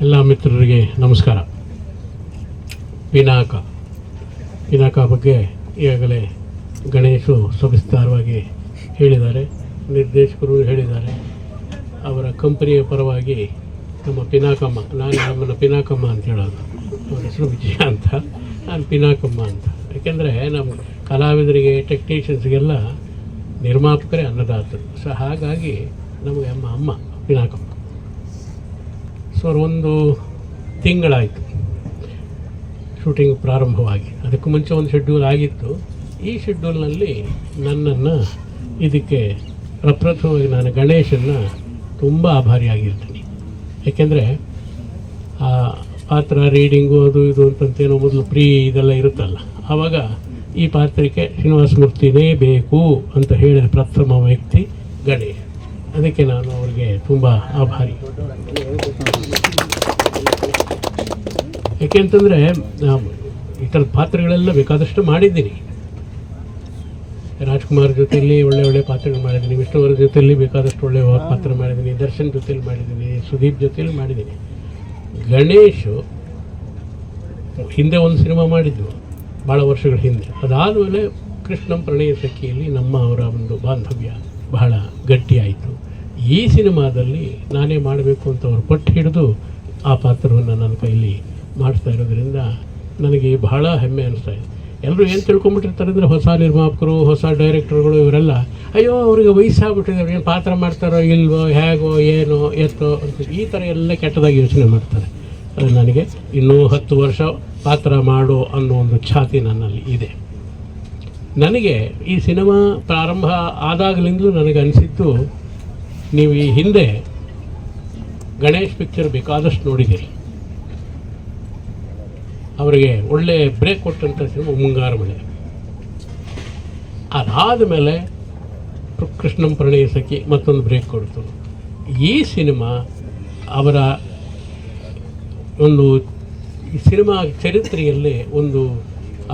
ಎಲ್ಲ ಮಿತ್ರರಿಗೆ ನಮಸ್ಕಾರ. ಪಿನಾಕ ಪಿನಾಕ ಬಗ್ಗೆ ಈಗಾಗಲೇ ಗಣೇಶು ಸವಿಸ್ತಾರವಾಗಿ ಹೇಳಿದ್ದಾರೆ, ನಿರ್ದೇಶಕರು ಹೇಳಿದ್ದಾರೆ. ಅವರ ಕಂಪನಿಯ ಪರವಾಗಿ ನಮ್ಮ ಪಿನಾಕಮ್ಮ, ನಾನು ನಮ್ಮನ್ನು ಪಿನಾಕಮ್ಮ ಅಂತ ಹೇಳೋದು. ಅವರ ಹೆಸರು ವಿಜಯ ಅಂತ. ನಾನು ಪಿನಾಕಮ್ಮ ಅಂತ. ಯಾಕೆಂದರೆ ನಮ್ಮ ಕಲಾವಿದರಿಗೆ, ಟೆಕ್ನಿಷಿಯನ್ಸ್ಗೆಲ್ಲ ನಿರ್ಮಾಪಕರೇ ಅನ್ನದಾತರು. ಸೊ ಹಾಗಾಗಿ ನಮಗೆ ಅಮ್ಮ ಅಮ್ಮ ಪಿನಾಕಮ್ಮ. ಸೊ ಒಂದು ತಿಂಗಳಾಯಿತು. ಶೂಟಿಂಗ್ ಪ್ರಾರಂಭವಾಗಿ. ಅದಕ್ಕೂ ಮುಂಚೆ ಒಂದು ಶೆಡ್ಯೂಲ್ ಆಗಿತ್ತು. ಈ ಶೆಡ್ಯೂಲ್ನಲ್ಲಿ ನನ್ನನ್ನು ಇದಕ್ಕೆ ಪ್ರಪ್ರಥಮವಾಗಿ ನಾನು ಗಣೇಶನ್ನ ತುಂಬ ಆಭಾರಿಯಾಗಿರ್ತೀನಿ. ಏಕೆಂದರೆ ಆ ಪಾತ್ರ, ರೀಡಿಂಗು, ಅದು ಇದು ಅಂತಂತೇನೋ ಮೊದಲು ಪ್ರೀ ಇದೆಲ್ಲ ಇರುತ್ತಲ್ಲ. ಆವಾಗ ಈ ಪಾತ್ರಕ್ಕೆ ಶ್ರೀನಿವಾಸ ಮೂರ್ತಿನೇ ಬೇಕು ಅಂತ ಹೇಳಿದ ಪ್ರಥಮ ವ್ಯಕ್ತಿ ಗಣೇಶ್. ಅದಕ್ಕೆ ನಾನು ಅವರಿಗೆ ತುಂಬ ಆಭಾರಿ. ಯಾಕೆಂತಂದರೆ ಇತರ ಪಾತ್ರಗಳೆಲ್ಲ ಬೇಕಾದಷ್ಟು ಮಾಡಿದ್ದೀನಿ. ರಾಜ್ಕುಮಾರ್ ಜೊತೆಯಲ್ಲಿ ಒಳ್ಳೆ ಒಳ್ಳೆ ಪಾತ್ರಗಳು ಮಾಡಿದ್ದೀನಿ. ವಿಷ್ಣುವರ ಜೊತೆಯಲ್ಲಿ ಬೇಕಾದಷ್ಟು ಒಳ್ಳೆ ಪಾತ್ರ ಮಾಡಿದ್ದೀನಿ. ದರ್ಶನ್ ಜೊತೆಯಲ್ಲಿ ಮಾಡಿದ್ದೀನಿ. ಸುದೀಪ್ ಜೊತೆಯಲ್ಲಿ ಮಾಡಿದ್ದೀನಿ. ಗಣೇಶು ಹಿಂದೆ ಒಂದು ಸಿನಿಮಾ ಮಾಡಿದ್ವು ಭಾಳ ವರ್ಷಗಳ ಹಿಂದೆ. ಅದಾದಮೇಲೆ ಕೃಷ್ಣಂ ಪ್ರಣಯ ಸಖಿಯಲ್ಲಿ ನಮ್ಮ ಅವರ ಒಂದು ಬಾಂಧವ್ಯ ಬಹಳ ಗಟ್ಟಿಯಾಯಿತು. ಈ ಸಿನಿಮಾದಲ್ಲಿ ನಾನೇ ಮಾಡಬೇಕು ಅಂತ ಅವರು ಪಟ್ಟು ಹಿಡಿದು ಆ ಪಾತ್ರವನ್ನು ನನ್ನ ಕೈಲಿ ಮಾಡಿಸ್ತಾ ಇರೋದ್ರಿಂದ ನನಗೆ ಬಹಳ ಹೆಮ್ಮೆ ಅನಿಸ್ತಾ ಇದೆ. ಎಲ್ಲರೂ ಏನು ತಿಳ್ಕೊಂಬಿಟ್ಟಿರ್ತಾರೆ ಅಂದರೆ ಹೊಸ ನಿರ್ಮಾಪಕರು, ಹೊಸ ಡೈರೆಕ್ಟರ್ಗಳು ಇವರೆಲ್ಲ, ಅಯ್ಯೋ, ಅವ್ರಿಗೆ ವಯಸ್ಸಾಗ್ಬಿಟ್ಟಿದ್ದಾರೆ ಏನು ಪಾತ್ರ ಮಾಡ್ತಾರೋ ಇಲ್ವೋ, ಹೇಗೋ, ಏನೋ, ಎತ್ತೋ ಅಂತ ಈ ಥರ ಎಲ್ಲ ಕೆಟ್ಟದಾಗಿ ಯೋಚನೆ ಮಾಡ್ತಾರೆ. ಅದು ನನಗೆ ಇನ್ನೂ ಹತ್ತು ವರ್ಷ ಪಾತ್ರ ಮಾಡೋ ಅನ್ನೋ ಒಂದು ಛಾತಿ ನನ್ನಲ್ಲಿ ಇದೆ. ನನಗೆ ಈ ಸಿನಿಮಾ ಪ್ರಾರಂಭ ಆದಾಗಲಿಂದಲೂ ನನಗೆ ಅನಿಸಿದ್ದು, ನೀವು ಈ ಹಿಂದೆ ಗಣೇಶ್ ಪಿಕ್ಚರ್ ಬೇಕಾದಷ್ಟು ನೋಡಿದ್ದೀರಿ. ಅವರಿಗೆ ಒಳ್ಳೆ ಬ್ರೇಕ್ ಕೊಟ್ಟಂಥ ಸಿನಿಮಾ ಮುಂಗಾರು ಮಳೆ. ಅದಾದ ಮೇಲೆ ಕೃಷ್ಣಂ ಪ್ರಣಯ ಸಖಿ ಮತ್ತೊಂದು ಬ್ರೇಕ್ ಕೊಡ್ತು. ಈ ಸಿನಿಮಾ ಅವರ ಒಂದು ಸಿನಿಮಾ ಚರಿತ್ರೆಯಲ್ಲಿ ಒಂದು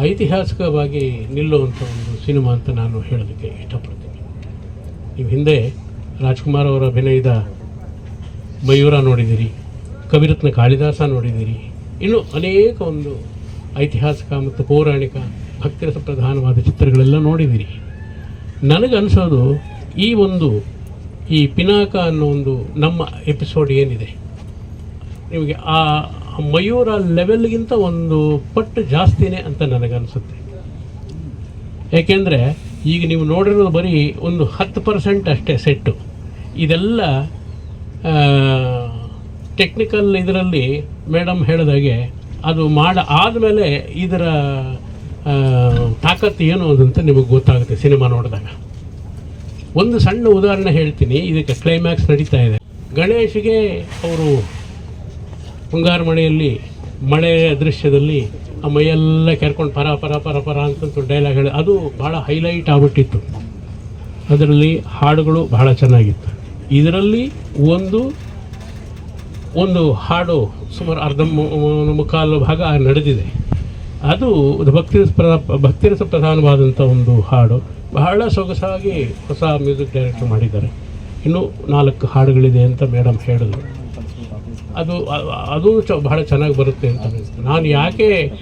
ಐತಿಹಾಸಿಕವಾಗಿ ನಿಲ್ಲುವಂಥ ಒಂದು ಸಿನಿಮಾ ಅಂತ ನಾನು ಹೇಳೋದಕ್ಕೆ ಇಷ್ಟಪಡ್ತೀನಿ. ನೀವು ಹಿಂದೆ ರಾಜ್ಕುಮಾರ್ ಅವರ ಅಭಿನಯದ ಮಯೂರ ನೋಡಿದ್ದೀರಿ ಕವಿರತ್ನ ಕಾಳಿದಾಸ ನೋಡಿದ್ದೀರಿ ಇನ್ನು ಅನೇಕ ಒಂದು ಐತಿಹಾಸಿಕ ಮತ್ತು ಪೌರಾಣಿಕ ಭಕ್ತಿ ಪ್ರಧಾನವಾದ ಚಿತ್ರಗಳೆಲ್ಲ ನೋಡಿದ್ದೀರಿ ನನಗನ್ಸೋದು ಈ ಒಂದು ಈ ಪಿನಾಕ ಅನ್ನೋ ಒಂದು ನಮ್ಮ ಎಪಿಸೋಡ್ ಏನಿದೆ. ನಿಮಗೆ ಆ ಮಯೂರ ಲೆವೆಲ್ಗಿಂತ ಒಂದು ಪಟ್ಟು ಜಾಸ್ತಿನೇ ಅಂತ ನನಗನ್ಸುತ್ತೆ. ಏಕೆಂದರೆ ಈಗ ನೀವು ನೋಡಿರೋದು ಬರೀ ಒಂದು ಹತ್ತು ಪರ್ಸೆಂಟ್ ಅಷ್ಟೇ ಸೆಟ್ಟು ಇದೆಲ್ಲ ಟೆಕ್ನಿಕಲ್ ಇದರಲ್ಲಿ ಮೇಡಮ್ ಹೇಳಿದಾಗೆ ಅದು ಮಾಡ ಆದಮೇಲೆ ಇದರ ತಾಕತ್ತು ಏನು ಅಂತ ನಿಮಗೆ ಗೊತ್ತಾಗುತ್ತೆ ಸಿನಿಮಾ ನೋಡಿದಾಗ. ಒಂದು ಸಣ್ಣ ಉದಾಹರಣೆ ಹೇಳ್ತೀನಿ, ಇದಕ್ಕೆ ಕ್ಲೈಮ್ಯಾಕ್ಸ್ ನಡೀತಾ ಇದೆ. ಗಣೇಶಿಗೆ ಅವರು ಮುಂಗಾರು ಮಳೆಯಲ್ಲಿ ಮಳೆ ದೃಶ್ಯದಲ್ಲಿ ಆ ಮೈಯೆಲ್ಲ ಕೆರ್ಕೊಂಡು ಪರ ಪರ ಪರ ಪರ ಅಂತ ಡೈಲಾಗ್ ಹೇಳಿ, ಅದು ಭಾಳ ಹೈಲೈಟ್ ಆಗಿಬಿಟ್ಟಿತ್ತು. ಅದರಲ್ಲಿ ಹಾಡುಗಳು ಬಹಳ ಚೆನ್ನಾಗಿತ್ತು. ಇದರಲ್ಲಿ ಒಂದು ಒಂದು ಹಾಡು ಸುಮಾರು ಅರ್ಧ ಮು- ಮು- ಮುಕ್ಕಾಲು ಭಾಗ ನಡೆದಿದೆ. ಅದು ಭಕ್ತಿರಸ ಪ್ರಧಾ ಭಕ್ತಿರಸ ಪ್ರಧಾನವಾದಂಥ ಒಂದು ಹಾಡು. ಬಹಳ ಸೊಗಸಾಗಿ ಹೊಸ ಮ್ಯೂಸಿಕ್ ಡೈರೆಕ್ಟರ್ ಮಾಡಿದ್ದಾರೆ. ಇನ್ನೂ ನಾಲ್ಕು ಹಾಡುಗಳಿದೆ ಅಂತ ಮೇಡಮ್ ಹೇಳಿದ್ರು. ಅದು ಅದು ಚ ಬಹಳ ಚೆನ್ನಾಗಿ ಬರುತ್ತೆ ಅಂತ ನಾನು ಯಾಕೆ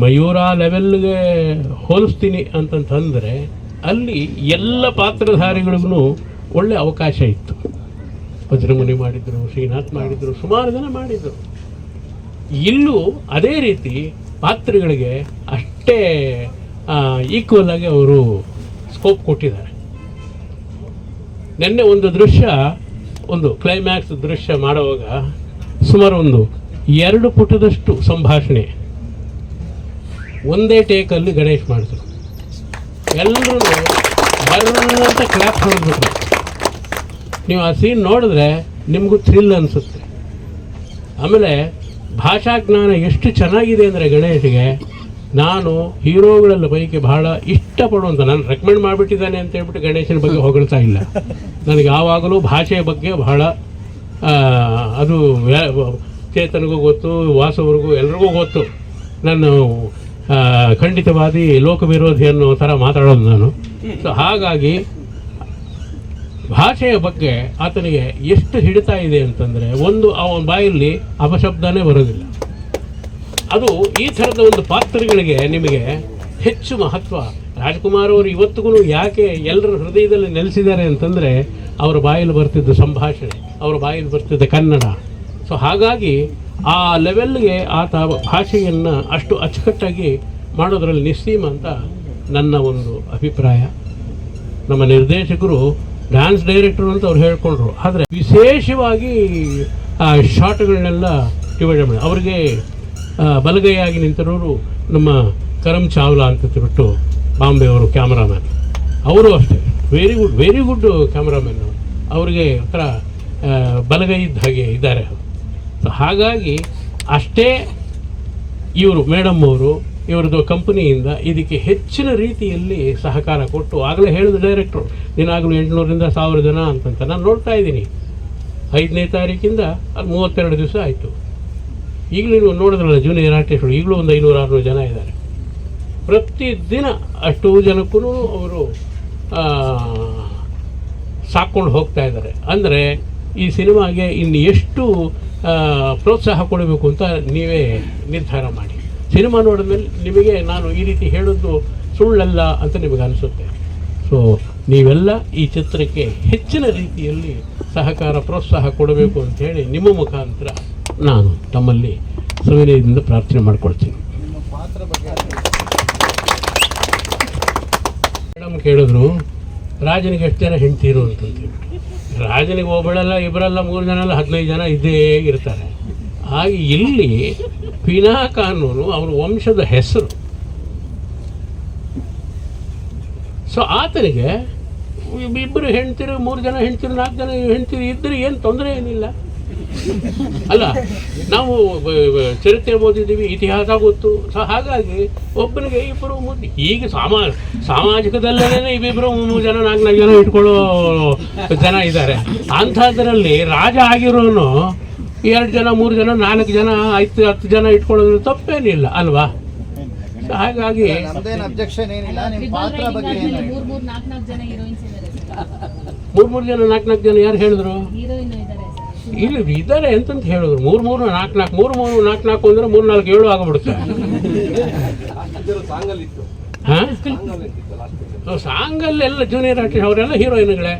ಮಯೂರ ಲೆವೆಲ್ಗೆ ಹೋಲಿಸ್ತೀನಿ ಅಂತಂತಂದರೆ, ಅಲ್ಲಿ ಎಲ್ಲ ಪಾತ್ರಧಾರಿಗಳಿಗೂ ಒಳ್ಳೆ ಅವಕಾಶ ಇತ್ತು. ವಜ್ರಮುನಿ ಮಾಡಿದರು, ಶ್ರೀನಾಥ್ ಮಾಡಿದರು, ಸುಮಾರು ಜನ ಮಾಡಿದರು. ಇಲ್ಲೂ ಅದೇ ರೀತಿ ಪಾತ್ರಗಳಿಗೆ ಅಷ್ಟೇ ಈಕ್ವಲ್ ಆಗಿ ಅವರು ಸ್ಕೋಪ್ ಕೊಟ್ಟಿದ್ದಾರೆ. ನಿನ್ನೆ ಒಂದು ದೃಶ್ಯ, ಒಂದು ಕ್ಲೈಮ್ಯಾಕ್ಸ್ ದೃಶ್ಯ ಮಾಡುವಾಗ ಸುಮಾರು ಒಂದು ಎರಡು ಪುಟದಷ್ಟು ಸಂಭಾಷಣೆ. ಒಂದೇ ಟೇಕಲ್ಲಿ ಗಣೇಶ್ ಮಾಡಿದ್ರು. ಎಲ್ಲರೂ ಅಂತ ಕ್ಲಾಪ್ ನೀವು ಆ ಸೀನ್ ನೋಡಿದ್ರೆ ನಿಮಗೂ ಥ್ರಿಲ್ ಅನಿಸುತ್ತೆ. ಆಮೇಲೆ ಭಾಷಾ ಜ್ಞಾನ ಎಷ್ಟು ಚೆನ್ನಾಗಿದೆ ಅಂದರೆ ಗಣೇಶ್ಗೆ ನಾನು ಹೀರೋಗಳ ಪೈಕಿ ಬಹಳ ಇಷ್ಟಪಡುವಂಥ ನಾನು ರೆಕಮೆಂಡ್ ಮಾಡಿಬಿಟ್ಟಿದ್ದಾನೆ ಅಂತ ಹೇಳ್ಬಿಟ್ಟು ಗಣೇಶನ ಬಗ್ಗೆ ಹೊಗಳ್ತಾ ಇಲ್ಲ. ನನಗೆ ಯಾವಾಗಲೂ ಭಾಷೆಯ ಬಗ್ಗೆ ಬಹಳ ಅದು ಚೇತನಿಗೂ ಗೊತ್ತು ವಾಸವರಿಗೂ ಎಲ್ರಿಗೂ ಗೊತ್ತು. ನಾನು ಖಂಡಿತವಾದಿ ಲೋಕ ವಿರೋಧಿ ಅನ್ನೋ ಥರ ಮಾತಾಡೋದು ನಾನು. ಸೊ ಹಾಗಾಗಿ ಭಾಷೆಯ ಬಗ್ಗೆ ಆತನಿಗೆ ಎಷ್ಟು ಹಿಡಿತಾ ಇದೆ ಅಂತಂದರೆ ಒಂದು ಅವನ ಬಾಯಲ್ಲಿ ಅಪಶಬ್ದನೇ ಬರೋದಿಲ್ಲ. ಅದು ಈ ಥರದ ಒಂದು ಪಾತ್ರಗಳಿಗೆ ನಿಮಗೆ ಹೆಚ್ಚು ಮಹತ್ವ. ರಾಜ್ಕುಮಾರ್ ಅವರು ಇವತ್ತಿಗೂ ಯಾಕೆ ಎಲ್ಲರ ಹೃದಯದಲ್ಲಿ ನೆಲೆಸಿದ್ದಾರೆ ಅಂತಂದರೆ ಅವರ ಬಾಯಲ್ಲಿ ಬರ್ತಿದ್ದ ಸಂಭಾಷಣೆ, ಅವರ ಬಾಯಲ್ಲಿ ಬರ್ತಿದ್ದ ಕನ್ನಡ. ಸೊ ಹಾಗಾಗಿ ಆ ಲೆವೆಲ್ಗೆ ಆತ ಭಾಷೆಯನ್ನು ಅಷ್ಟು ಅಚ್ಚುಕಟ್ಟಾಗಿ ಮಾಡೋದರಲ್ಲಿ ನಿಸ್ಸೀಮ ಅಂತ ನನ್ನ ಒಂದು ಅಭಿಪ್ರಾಯ. ನಮ್ಮ ನಿರ್ದೇಶಕರು ಡ್ಯಾನ್ಸ್ ಡೈರೆಕ್ಟರ್ ಅಂತ ಅವ್ರು ಹೇಳ್ಕೊಂಡ್ರು ಆದರೆ ವಿಶೇಷವಾಗಿ, ಆ, ಶಾಟ್ಗಳನ್ನೆಲ್ಲ ಡಿವೈಡ್ ಮಾಡಿ. ಅವ್ರಿಗೆ ಬಲಗೈಯಾಗಿ ನಿಂತಿರೋರು ನಮ್ಮ ಕರಮ್ ಚಾವ್ಲಾ ಅಂತ ಬಿಟ್ಟು ಬಾಂಬೆ ಅವರು ಕ್ಯಾಮ್ರಾಮ್ಯಾನ್. ಅವರು ಅಷ್ಟೇ. Very good very good cameraman ಅವರಿಗೆ ಒಂಥರ ಬಲಗೈ ಇದ್ದ ಹಾಗೆ ಇದ್ದಾರೆ. ಹಾಗಾಗಿ ಅಷ್ಟೇ ಇವರು, ಮೇಡಮ್ ಅವರು ಇವ್ರದ್ದು ಕಂಪನಿಯಿಂದ ಇದಕ್ಕೆ ಹೆಚ್ಚಿನ ರೀತಿಯಲ್ಲಿ ಸಹಕಾರ ಕೊಟ್ಟು ಆಗಲೇ ಹೇಳಿದ ಡೈರೆಕ್ಟ್ರು ದಿನಾಗಲೂ ಎಂಟುನೂರಿಂದ ಸಾವಿರ ಜನ ಅಂತಂತ ನಾನು ನೋಡ್ತಾ ಇದ್ದೀನಿ. ಐದನೇ ತಾರೀಕಿಂದ ಅದು ಮೂವತ್ತೆರಡು ದಿವಸ ಆಯಿತು. ಈಗಲೂ ನೀವು ನೋಡಿದ್ರಲ್ಲ ಜೂನಿಯರ್ ಆರ್ಟಿಸ್ಟ್ಗಳು ಈಗಲೂ ಒಂದು ಐನೂರು, ಆರುನೂರು ಜನ ಇದ್ದಾರೆ. ಪ್ರತಿದಿನ ಅಷ್ಟು ಜನಕ್ಕೂ ಅವರು ಸಾಕ್ಕೊಂಡು ಹೋಗ್ತಾ ಇದ್ದಾರೆ. ಅಂದರೆ ಈ ಸಿನಿಮಾಗೆ ಇನ್ನು ಎಷ್ಟು ಪ್ರೋತ್ಸಾಹ ಕೊಡಬೇಕು ಅಂತ ನೀವೇ ನಿರ್ಧಾರ ಮಾಡಿ. ಸಿನಿಮಾ ನೋಡಿದ್ಮೇಲೆ ನಿಮಗೆ ನಾನು ಈ ರೀತಿ ಹೇಳೋದು ಸುಳ್ಳಲ್ಲ ಅಂತ ನಿಮಗೆ ಅನಿಸುತ್ತೆ. ಸೊ ನೀವೆಲ್ಲ ಈ ಚಿತ್ರಕ್ಕೆ ಹೆಚ್ಚಿನ ರೀತಿಯಲ್ಲಿ ಸಹಕಾರ, ಪ್ರೋತ್ಸಾಹ ಕೊಡಬೇಕು ಅಂತ ಹೇಳಿ ನಿಮ್ಮ ಮುಖಾಂತರ ನಾನು ತಮ್ಮಲ್ಲಿ ಸವಿನಯದಿಂದ ಪ್ರಾರ್ಥನೆ ಮಾಡ್ಕೊಳ್ತೀನಿ. ಮೇಡಮ್ ಕೇಳಿದ್ರು, ರಾಜನಿಗೆ ಎಷ್ಟು ಜನ ಹೆಂಡ್ತೀರು ಅಂತಂತೀವಿ ರಾಜನಿಗೆ ಒಬ್ಬಳಲ್ಲ ಇಬ್ಬರಲ್ಲ ಮೂರು ಜನ ಅಲ್ಲ ಹದಿನೈದು ಜನ ಇದ್ದೇ ಇರ್ತಾರೆ. ಹಾಗೆ ಇಲ್ಲಿ ಪಿನಾಕ ಅವರ ವಂಶದ ಹೆಸರು. ಸೊ ಆತನಿಗೆ ಇಬ್ಬರು ಹೆಣ್ತಿರು ಮೂರು ಜನ ಹೆಣ್ತಿರು ನಾಲ್ಕು ಜನ ಹೆಣ್ತಿರು ಇದ್ದರೆ ಏನು ತೊಂದರೆ ಏನಿಲ್ಲ. ಅಲ್ಲ, ನಾವು ಚರಿತ್ರೆ ಓದಿದ್ದೀವಿ, ಇತಿಹಾಸ ಗೊತ್ತು. ಸೊ ಹಾಗಾಗಿ ಒಬ್ಬನಿಗೆ ಇಬ್ಬರು ಮೂರು, ಈಗ ಸಾಮಾ ಸಾಮಾಜಿಕದಲ್ಲೇ ಇಬ್ಬಿಬ್ಬರು ಮೂರು ಜನ ನಾಲ್ಕು ನಾಲ್ಕು ಜನ ಇಟ್ಕೊಳ್ಳೋ ಜನ ಇದ್ದಾರೆ. ಅಂಥದ್ರಲ್ಲಿ ರಾಜ ಆಗಿರೋನು ಎರಡು ಜನ ಮೂರು ಜನ ನಾಲ್ಕು ಜನ ಐದು ಹತ್ತು ಜನ ಇಟ್ಕೊಳ್ಳೋದ್ರ ತಪ್ಪೇನಿಲ್ಲ ಅಲ್ವಾ? ಸೊ ಹಾಗಾಗಿ? ಮೂರ್ ಮೂರ್ ನಾಲ್ಕು ಜನ ಹೀರೋಯಿನ್ಸ್ ಇದ್ದಾರೆ ಸರ್. ಮೂರು ಮೂರು ಜನ ನಾಲ್ಕು ನಾಲ್ಕು ಜನ ಯಾರು ಹೇಳಿದ್ರು? ಇಲ್ಲಿ ಇದ್ದಾರೆ ಸರ್. ಇಲ್ಲ ಇದ್ದಾರೆ ಅಂತಂತ ಹೇಳಿದ್ರು. ಮೂರು ಮೂರು ನಾಲ್ಕು ನಾಲ್ಕು ಮೂರು ಮೂರು ನಾಲ್ಕು ನಾಲ್ಕು ಅಂದ್ರೆ ಮೂರು ನಾಲ್ಕು ಏಳು ಆಗಿಬಿಡುತ್ತೆ. ಹಾಂ? ಸಾಂಗಲ್ಲೆಲ್ಲ ಜೂನಿಯರ್ ಆರ್ಟಿಸ್ಟ್ ಅವರೆಲ್ಲ ಹೀರೋಯಿನ್ಗಳೇ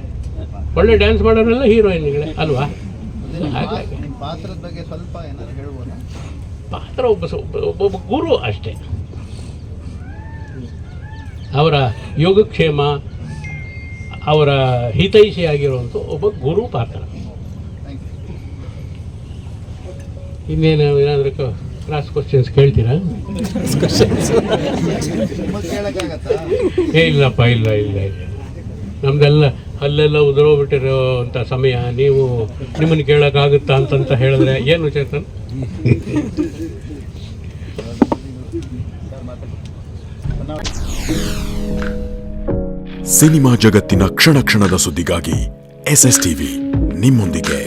ಒಳ್ಳೆ ಡ್ಯಾನ್ಸ್ ಮಾಡೋರೆಲ್ಲ ಹೀರೋಯಿನ್ಗಳೇ ಅಲ್ವಾ? ಹಾಗಾಗಿ ಪಾತ್ರದ ಬಗ್ಗೆ ಸ್ವಲ್ಪ ಏನಾದ್ರು ಹೇಳ್ಬೋದಾ? ಪಾತ್ರ ಒಬ್ಬ ಒಬ್ಬೊಬ್ಬ ಒಬ್ಬ ಒಬ್ಬ ಗುರು ಅಷ್ಟೇ. ಅವರ ಯೋಗಕ್ಷೇಮ ಅವರ ಹಿತೈಷಿ ಆಗಿರುವಂಥ ಒಬ್ಬ ಗುರು ಪಾತ್ರ. ಥ್ಯಾಂಕ್ ಯು ಇನ್ನೇನು ಏನಾದರೂ ಕ್ರಾಸ್ ಕ್ವಶನ್ಸ್ ಕೇಳ್ತೀರಾ? ಏ ಇಲ್ಲಪ್ಪ ಇಲ್ಲ ಇಲ್ಲ ಇಲ್ಲ. ನಮ್ದೆಲ್ಲ ಅಲ್ಲೆಲ್ಲ ಉದುರೋಗ್ಬಿಟ್ಟಿರೋ ಅಂತ ಸಮಯ ನೀವು ನಿಮ್ಮನ್ನು ಕೇಳೋಕ್ಕಾಗುತ್ತಾ ಅಂತಂತ ಹೇಳಿದ್ರೆ ಏನು ಚೇತನ್? ಸಿನಿಮಾ ಜಗತ್ತಿನ ಕ್ಷಣ ಕ್ಷಣದ ಸುದ್ದಿಗಾಗಿ ಎಸ್ ಎಸ್ ಟಿವಿ ನಿಮ್ಮೊಂದಿಗೆ.